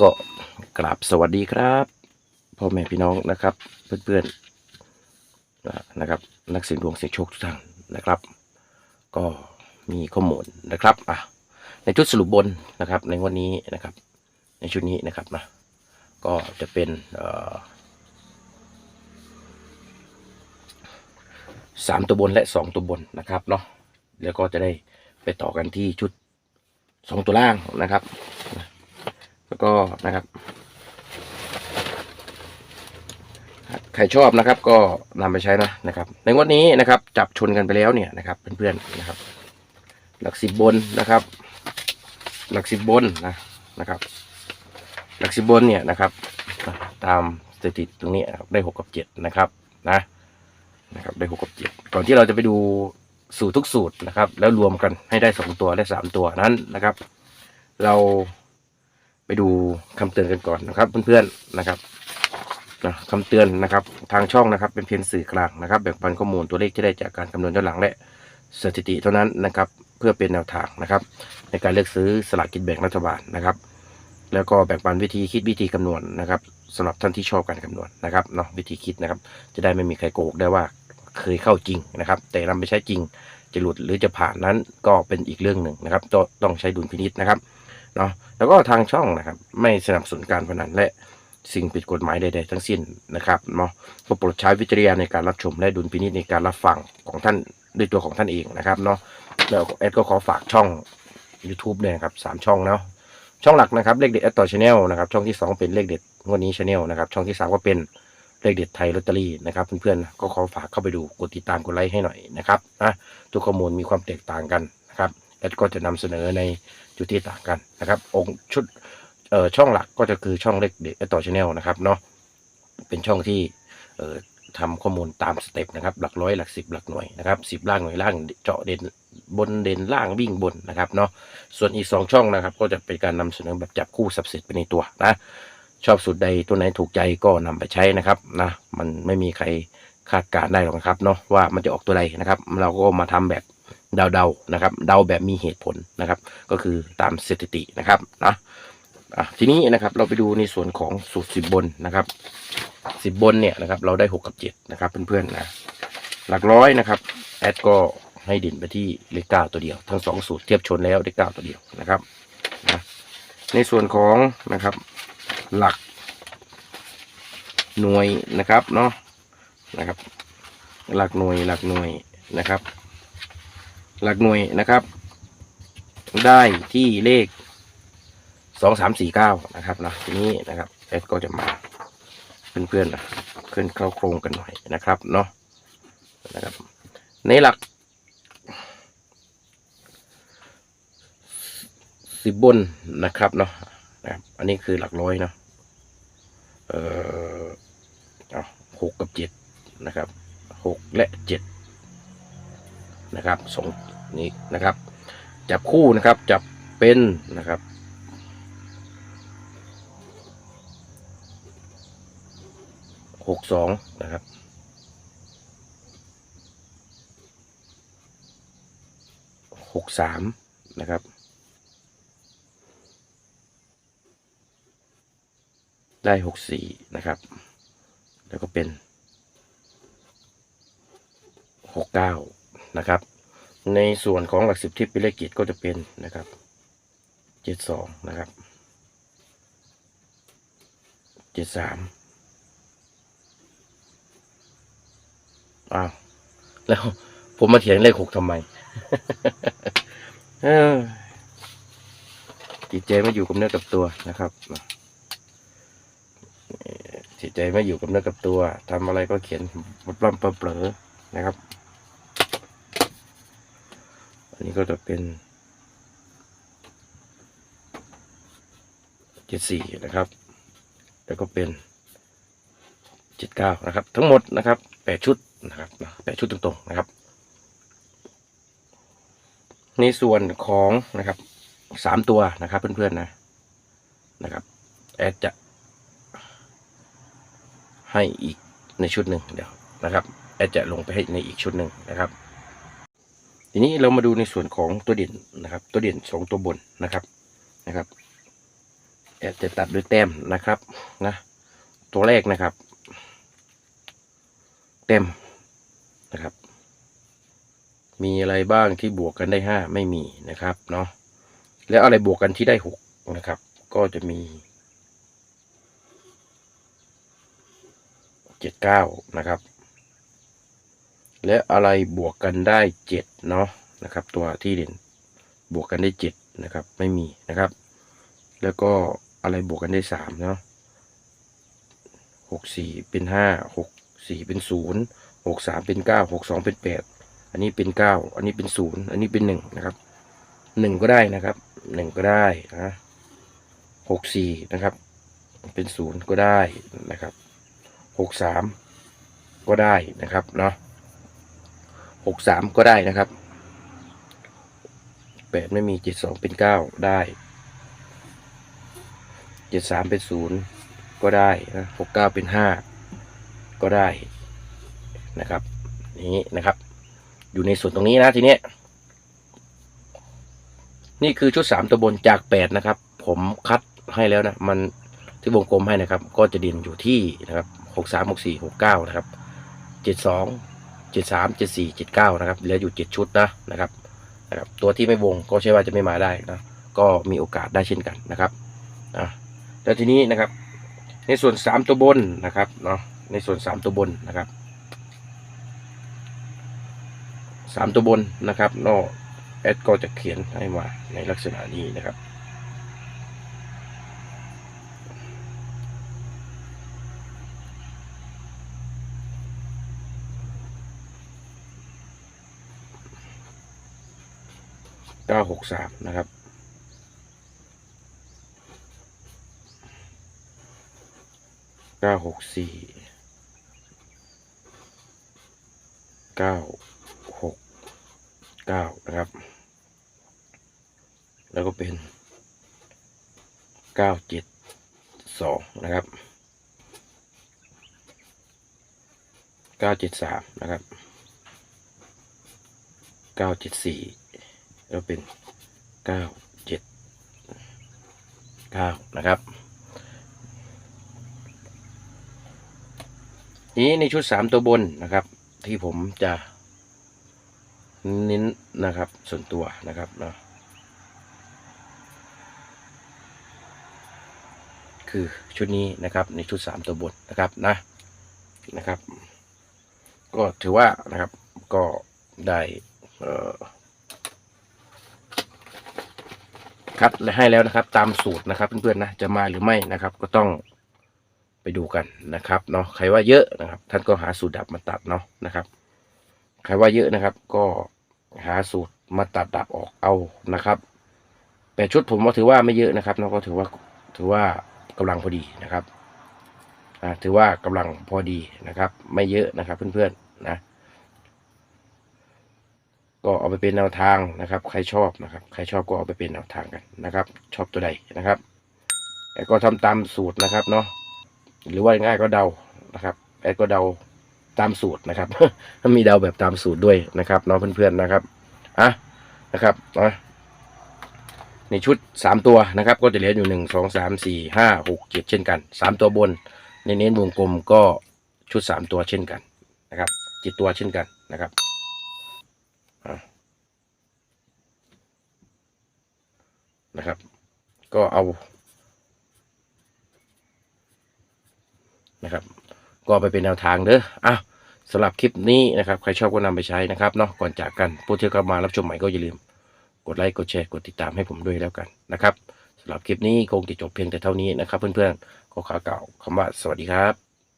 ก็กราบสวัสดีครับพ่อแม่พี่น้องนะครับ เพื่อนๆนะครับ นักเสียงดวงเสียงโชคทุกท่านนะครับ ก็มีข้อมูลนะครับอะในชุดสรุปบนนะครับ ในวันนี้นะครับ ในชุดนี้นะครับนะก็จะเป็นสามตัวบนและสองตัวบนนะครับเนาะแล้วก็จะได้ไปต่อกันที่ชุด สองตัวล่างนะครับ แล้วก็นะครับ ใครชอบนะครับ ก็นำไปใช้นะนะครับ ในงวันนี้นะครับ จับชนกันไปแล้วเนี่ยนะครับเพื่อนๆนะครับ หลักสิบบนนะครับ หลักสิบบนนะนะครับ หลักสิบบนเนี่ยนะครับ ตามสถิติตรงนี้ได้หกกับเจ็ดนะครับนะนะครับได้หกกับเจ็ดก่อนที่เราจะไปดู สูตรทุกสูตรนะครับ แล้วรวมกันให้ได้สองตัวและสามตัวนั้นนะครับ เราไปดูคำเตือนกันก่อนนะครับ เพื่อนๆนะครับนะคำเตือนนะครับทางช่องนะครับ เป็นเพียงสื่อกลางนะครับแบ่งปันข้อมูลตัวเลขที่ได้จากการคำนวณย้อนหลังและสถิติเท่านั้นนะครับ เพื่อเป็นแนวทางนะครับ ในการเลือกซื้อสลากกินแบ่งรัฐบาลนะครับ แล้วก็แบ่งปันวิธีคิดวิธีคำนวณนะครับสำหรับท่านที่ชอบการคำนวณนะครับเนาะวิธีคิดนะครับ จะได้ไม่มีใครโกหกได้ว่า เคยเข้าจริงนะครับ แต่นำไปใช้จริงจะหลุดหรือจะผ่านนั้นก็เป็นอีกเรื่องหนึ่งนะครับต้องต้องใช้ดุลพินิษนะครับเนาะแล้วก็ทางช่องนะครับ ไม่สนับสนุนการพนันและสิ่งผิดกฎหมายใดๆทั้งสิ้นนะครับเนาะก็โปรดใช้วิจารณญาณในการรับชมและดุลพินิษในการรับฟังของท่านด้วยตัวของท่านเองนะครับเนาะแล้วแอดก็ขอฝากช่อง YouTube เนี่ยนะครับสามช่องเนาะช่องหลักนะครับเลขเด็ดแอตต่อชาแนลนะครับช่องที่สองเป็นเลขเด็ดงวดนี้ชาแนลนะครับช่องที่สามก็เป็น เลขเด็ดไทยลอตเตอรี่นะครับเพื่อนๆก็ขอฝากเข้าไปดูกดติดตามกดไลค์ให้หน่อยนะครับนะทุกข้อมูลมีความแตกต่างกันนะครับแอดก็จะนำเสนอในจุดที่ต่างกันนะครับ องค์ชุดเอ่อช่องหลักก็จะคือช่องเลขเด็ดแอตต่อชาแนลนะครับเนาะเป็นช่องที่เอ่อทำข้อมูลตามสเต็ปนะครับ หลักร้อยหลักสิบหลักหน่วยนะครับสิบล่างหน่วยล่างเจาะเด่นบนเด่นล่างวิ่งบนนะครับเนาะส่วนอีกสองช่องนะครับ ก็จะเป็นการนำเสนอแบบจับคู่สับเสร็จไปในตัวนะ ชอบสูตรใดตัวไหนถูกใจก็นำไปใช้นะครับนะมันไม่มีใครคาดการได้หรอกครับเนาะว่ามันจะออกตัวใดนะครับ เราก็มาทำแบบเดาๆนะครับ เดาแบบมีเหตุผลนะครับ ก็คือตามสถิตินะครับนะทีนี้นะครับเราไปดูในส่วนของสูตรสิบบนนะครับสิบบนเนี่ยนะครับ เราได้หกกับเจ็ดนะครับเพื่อนๆนะหลักร้อยนะครับแอดก็ให้เด่นไปที่เลขเก้าตัวเดียว ทั้งสองสูตรเทียบชนแล้วได้เก้าตัวเดียวนะครับนะในส่วนของนะครับ หลัก หน่วยนะครับเนาะนะครับ หลักหน่วยหลักหน่วยนะครับ หลักหน่วยนะครับ ได้ที่เลขสองสามสี่เก้านะครับนะทีนี้นะครับแอดก็จะมาเพื่อนๆนะขึ้นเข้าโครงกันหน่อยนะครับเนาะนะครับ ในหลักสิบบนนะครับเนาะนะครับ อันนี้คือหลักร้อยเนาะ เอ่อหกกับเจ็ดนะครับหกและเจ็ดนะครับสองนี้นะครับ จับคู่นะครับจับเป็นนะครับหกสองนะครับหกสามนะครับ ได้หกสี่นะครับ แล้วก็เป็นหกเก้านะครับ ในส่วนของหลักสิบที่เป็นเลขกิจก็จะเป็นนะครับเจ็ดสองนะครับเจ็ดสามอ้าวแล้วผมมาเถียงเลขหกทำไมจิตใจไม่อยู่กับเนื้อกับตัวนะครับ ใจไม่อยู่กับเนื้อกับตัวทำอะไรก็เขียนปล้ำเปลอๆนะครับ อันนี้ก็จะเป็นเจ็ดสี่นะครับ แล้วก็เป็นเจ็ดเก้านะครับ ทั้งหมดนะครับแปดชุดนะครับแปดชุดตรงๆนะครับ ในส่วนของนะครับสามตัวนะครับเพื่อนๆนะนะครับแอดจะ ให้อีกในชุดหนึ่งเดี๋ยวนะครับแอดจะลงไปให้ในอีกชุดหนึ่งนะครับ ทีนี้เรามาดูในส่วนของตัวเด่นนะครับ ตัวเด่นสองตัวบนนะครับนะครับแอดจะตัดด้วยแต้มนะครับนะตัวแรกนะครับเต็มนะครับ มีอะไรบ้างที่บวกกันได้ห้าไม่มีนะครับเนาะแล้วอะไรบวกกันที่ได้หกนะครับ ก็จะมี เจ็ดเก้านะครับ และอะไรบวกกันได้เจ็ดเนาะนะครับ ตัวที่เด่นบวกกันได้เจ็ดนะครับ ไม่มีนะครับ แล้วก็อะไรบวกกันได้สามเนาะหกสี่เป็นห้าหกสี่เป็นศูนย์หกสามเป็นเก้าหกสองเป็นแปดอันนี้เป็นเก้าอันนี้เป็นศูนย์อันนี้เป็นหนึ่งนะครับหนึ่งก็ได้นะครับหนึ่งก็ได้นะหกสี่นะครับ เป็นศูนย์ก็ได้นะครับ หกสามก็ได้นะครับเนาะหกสามก็ได้นะครับแปดไม่มีเจ็ดสองเป็นเก้าได้เจ็ดสามเป็นศูนย์ก็ได้นะหกเก้าเป็นห้าก็ได้นะครับนี้นะครับ อยู่ในส่วนตรงนี้นะทีเนี้ยนี่คือชุดสามตัวบนจากแปดนะครับ ผมคัดให้แล้วนะ มันที่วงกลมให้นะครับ ก็จะเด่นอยู่ที่นะครับ หกสามหกสี่หกเก้านะครับเจ็ดสองเจ็ดสามเจ็ดสี่เจ็ดเก้านะครับเหลืออยู่เจ็ดชุดนะนะครับนะครับ ตัวที่ไม่วงก็ใช่ว่าจะไม่มาได้นะก็มีโอกาสได้เช่นกันนะครับอะแล้วทีนี้นะครับ ในส่วนสามตัวบนนะครับเนาะในส่วนสามตัวบนนะครับสามตัวบนนะครับเนอกแอดก็จะเขียนให้มาในลักษณะนี้นะครับ ก้าหกสามนะครับ เก้าหกสี่ เก้าหกเก้านะครับ แล้วก็เป็นเก้าเจ็ดสองนะครับเก้าเจ็ดสามนะครับเก้าเจ็ดสี่ แล้วเป็นเก้าเจ็ดเก้านะครับ นี้ในชุดสามตัวบนนะครับ ที่ผมจะเน้นนะครับส่วนตัวนะครับเนาะคือชุดนี้นะครับในชุดสามตัวบนนะครับนะนะครับ ก็ถือว่านะครับก็ได้เอ่อ คัดและให้แล้วนะครับ ตามสูตรนะครับ เพื่อนๆนะจะมาหรือไม่นะครับ ก็ต้องไปดูกันนะครับเนาะใครว่าเยอะนะครับ ท่านก็หาสูตรดับมาตัดเนาะนะครับ ใครว่าเยอะนะครับ ก็หาสูตรมาตัดดับออกเอานะครับแต่ชุดผมก็ถือว่าไม่เยอะนะครับเนาะก็ถือว่าถือว่ากำลังพอดีนะครับอ่าถือว่ากำลังพอดีนะครับ ไม่เยอะนะครับ เพื่อนๆนะ ก็เอาไปเป็นแนวทางนะครับ ใครชอบนะครับ ใครชอบก็เอาไปเป็นแนวทางกันนะครับ ชอบตัวใดนะครับแอดก็ทำตามสูตรนะครับเนาะหรือว่าง่ายก็เดานะครับแอดก็เดาตามสูตรนะครับมีเดาแบบตามสูตรด้วยนะครับเนาะเพื่อนๆนะครับอะนะครับเนาะในชุดสามตัวนะครับ ก็จะเหลืออยู่หนึ่งสองสามสี่ห้าหกเจ็ดเช่นกันสามตัวบน ในเน้นวงกลมก็ชุดสามตัวเช่นกันนะครับจ็ดตัวเช่นกันนะครับ นะครับ ก็เอา นะครับ ก็ไปเป็นแนวทางเด้ออะสำหรับคลิปนี้นะครับ ใครชอบก็นำไปใช้นะครับเนาะก่อนจากกันผู้ที่เข้ามารับชมใหม่ก็อย่าลืม กดไลค์กดแชร์กดติดตามให้ผมด้วยแล้วกันนะครับสำหรับคลิปนี้คงจะจบเพียงแต่เท่านี้นะครับ เพื่อนๆก็ขอกล่าวคำว่าสวัสดีครับ